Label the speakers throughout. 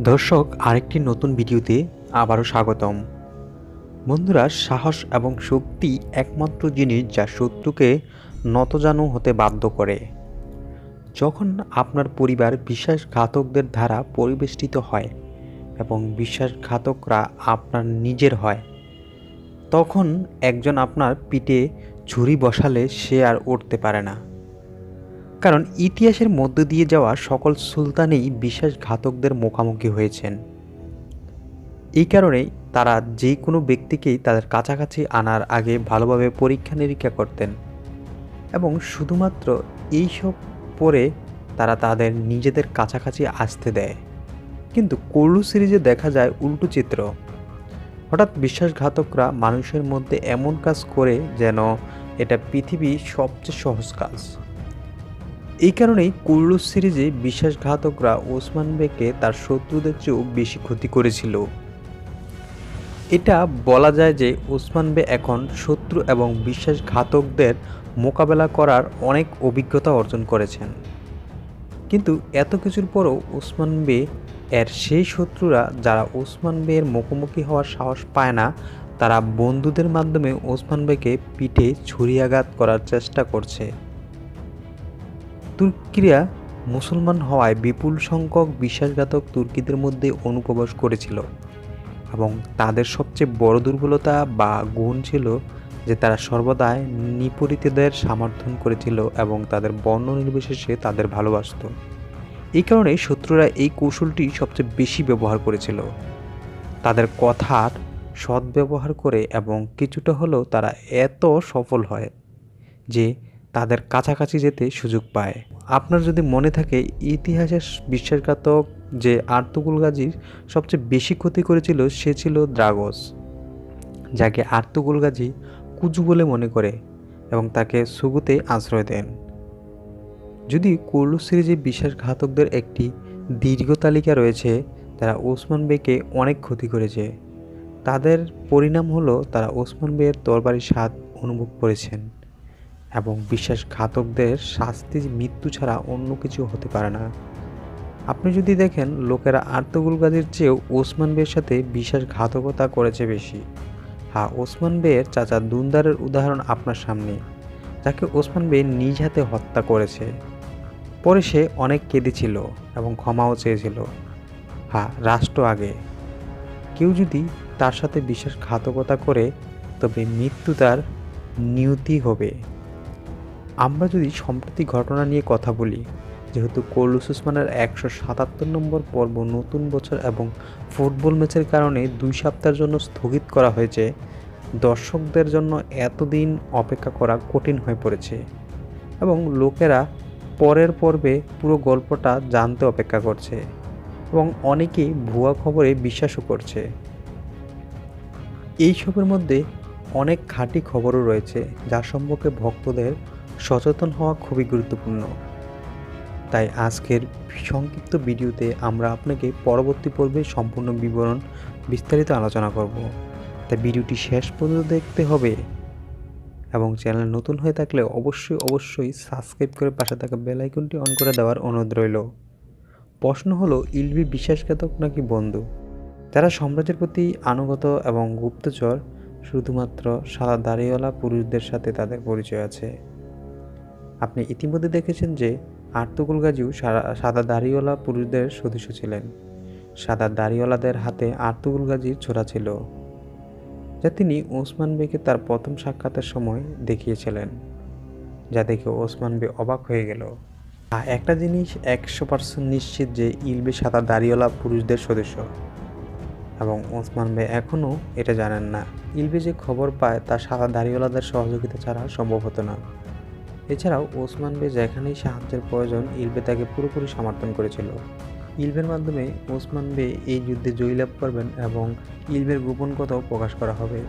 Speaker 1: দর্শক, আরেকটি নতুন ভিডিওতে আবারও স্বাগতম। বন্ধুরা, সাহস এবং শক্তি একমাত্র জিনিস যা শত্রুকে নতজানু হতে বাধ্য করে। যখন আপনার পরিবার বিশ্বাসঘাতকদের দ্বারা পরিবেষ্টিত হয় এবং বিশ্বাসঘাতকরা আপনার নিজের হয়, তখন একজন আপনার পিঠে ঝুড়ি বসালে সে আর উঠতে পারে না। কারণ ইতিহাসের মধ্য দিয়ে যাওয়া সকল সুলতানই বিশ্বাসঘাতকদের মুখোমুখি হয়েছেন। এই কারণেই তারা যে কোনো ব্যক্তিকেই তাদের কাছাকাছি আনার আগে ভালোভাবে পরীক্ষা নিরীক্ষা করতেন এবং শুধুমাত্র এইসব পরে তারা তাদের নিজেদের কাছাকাছি আসতে দেয়। কিন্তু কল্লু সিরিজে দেখা যায় উল্টো চিত্র। হঠাৎ বিশ্বাসঘাতকরা মানুষের মধ্যে এমন কাজ করে যেন এটা পৃথিবীর সবচেয়ে সহজ কাজ। এই কারণেই কুল্লু সিরিজে বিশ্বাসঘাতকরা ওসমান বেকে তার শত্রুদের চেয়েও বেশি ক্ষতি করেছিল। এটা বলা যায় যে ওসমান বে এখন শত্রু এবং বিশ্বাসঘাতকদের মোকাবেলা করার অনেক অভিজ্ঞতা অর্জন করেছেন। কিন্তু এত কিছুর পরও ওসমান বে এর সেই শত্রুরা যারা ওসমান বেয়ের মুখোমুখি হওয়ার সাহস পায় না, তারা বন্ধুদের মাধ্যমে ওসমান বেকে পিঠে ছুরিয়াঘাত করার চেষ্টা করছে। তুর্কিরা মুসলমান হওয়ায় বিপুল সংখ্যক বিশ্বাসঘাতক তুর্কিদের মধ্যে অনুপ্রবেশ করেছিল এবং তাদের সবচেয়ে বড় দুর্বলতা বা গুণ ছিল যে তারা সর্বদাই নিপরিতদের সমর্থন করেছিল এবং তাদের বর্ণ নির্বিশেষে তাদের ভালোবাসত। এই কারণে শত্রুরা এই কৌশলটি সবচেয়ে বেশি ব্যবহার করেছিল। তাদের কথার সদ্ব্যবহার করে এবং কিছুটা হলেও তারা এত সফল হয় যে তাদের কাছাকাছি যেতে সুযোগ পায়। আপনার যদি মনে থাকে, ইতিহাসের বিশ্বাসঘাতক যে আর্তুগুল গাজীর সবচেয়ে বেশি ক্ষতি করেছিল, সে ছিল দ্রাগস, যাকে আর্তুগুল গাজী কুজু বলে মনে করে এবং তাকে সুগুতে আশ্রয় দেন। যদি কুল্লু সিরিজে বিশ্বাসঘাতকদের একটি দীর্ঘ তালিকা রয়েছে, তারা ওসমান বেকে অনেক ক্ষতি করেছে। তাদের পরিণাম হলো, তারা ওসমান বেয়ের তরবারির স্বাদ অনুভব করেছেন। এবং বিশ্বাসঘাতকদের শাস্তি, মৃত্যু ছাড়া অন্য কিছু হতে পারে না। আপনি যদি দেখেন, লোকেরা আর্তগুল গাজীর চেয়েও ওসমান বের সাথে বিশ্বাসঘাতকতা করেছে বেশি। হ্যাঁ ওসমান বের চাচা দুন্দারের উদাহরণ আপনার সামনে, যাকে ওসমান বে নিজ হাতে হত্যা করেছে। পরে সে অনেক কেঁদেছিল এবং ক্ষমাও চেয়েছিল। হ্যাঁ রাষ্ট্র আগে। কেউ যদি তার সাথে বিশ্বাসঘাতকতা করে, তবে মৃত্যু তার নিয়তি হবে। আমরা যদি সম্প্রতি ঘটনা নিয়ে কথা বলি, যেহেতু কলুস উসমানের একশো সাতাত্তর নম্বর পর্ব নতুন বছর এবং ফুটবল ম্যাচের কারণে দুই সপ্তাহের জন্য স্থগিত করা হয়েছে, দর্শকদের জন্য এতদিন অপেক্ষা করা কঠিন হয়ে পড়েছে এবং লোকেরা পরের পর্বে পুরো গল্পটা জানতে অপেক্ষা করছে এবং অনেকেই ভুয়া খবরে বিশ্বাসও করছে। এইসবের মধ্যে অনেক খাঁটি খবরও রয়েছে, যা সম্পর্কে ভক্তদের সচেতন হওয়া খুবই গুরুত্বপূর্ণ। তাই আজকের সংক্ষিপ্ত ভিডিওতে আমরা আপনাকে পরবর্তী পর্বে সম্পূর্ণ বিবরণ বিস্তারিত আলোচনা করব। তাই ভিডিওটি শেষ পর্যন্ত দেখতে হবে এবং চ্যানেল নতুন হয়ে থাকলে অবশ্যই অবশ্যই সাবস্ক্রাইব করে পাশে থাকা বেল আইকনটি অন করে দেওয়ার অনুরোধ রইল। প্রশ্ন হলো ইলবি বিশ্বাসঘাতক নাকি বন্ধু? তারা সাম্রাজ্যের প্রতি আনুগত এবং গুপ্তচর, শুধুমাত্র সাদা দাড়িওয়ালা পুরুষদের সাথে তাদের পরিচয় আছে। আপনি ইতিমধ্যে দেখেছেন যে আর্তুকুল গাজীও সাদা দাড়িওয়ালা পুরুষদের সদস্য ছিলেন। সাদা দাড়িওয়ালাদের হাতে আর্তুকুল গাজীর ছোড়া ছিল, যা তিনি ওসমান বেকে তার প্রথম সাক্ষাতের সময় দেখিয়েছিলেন, যা দেখে ওসমান বে অবাক হয়ে গেল। আর একটা জিনিস একশো পার্সেন্ট নিশ্চিত যে ইলবে সাদা দাড়িওয়ালা পুরুষদের সদস্য। এবং ওসমান বে এখনও এটা জানেন না। ইলবে যে খবর পায় তা সাদা দাড়িওয়ালাদের সহযোগিতা ছাড়া সম্ভব হতো না। এছাড়াও ওসমান বে যেখানেই সাহায্যের প্রয়োজন, ইলবে তাকে পুরোপুরি সমর্থন করেছিল। ইলবের মাধ্যমে ওসমান বে এই যুদ্ধে জয়লাভ করবেন এবং ইলবের গোপন কথাও প্রকাশ করা হবে।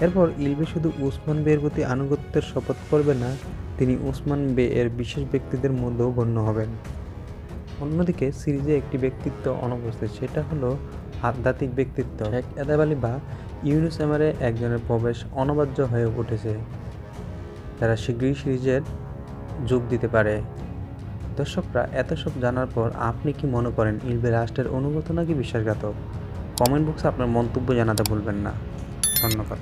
Speaker 1: এরপর ইলবে শুধু ওসমান বের প্রতি আনুগত্যের শপথ করবে না, তিনি ওসমান বে এর বিশেষ ব্যক্তিদের মধ্যেও গণ্য হবেন। অন্যদিকে সিরিজে একটি ব্যক্তিত্ব অনুপস্থিত, সেটা হলো আধ্যাত্মিক ব্যক্তিত্ব। শেখ এদাব আলী বা ইউনুস এমারে একজনের প্রবেশ অনবাদ্য হয়ে উঠেছে। তারা শীঘ্রই সিরিজের যোগ দিতে পারে। দর্শকরা, এত সব জানার পর আপনি কি মনে করেন ইলবে রাষ্ট্রের অনুগত নাকি বিশ্বাসঘাতক? কমেন্ট বক্সে আপনার মন্তব্য জানাতে ভুলবেন না। ধন্যবাদ।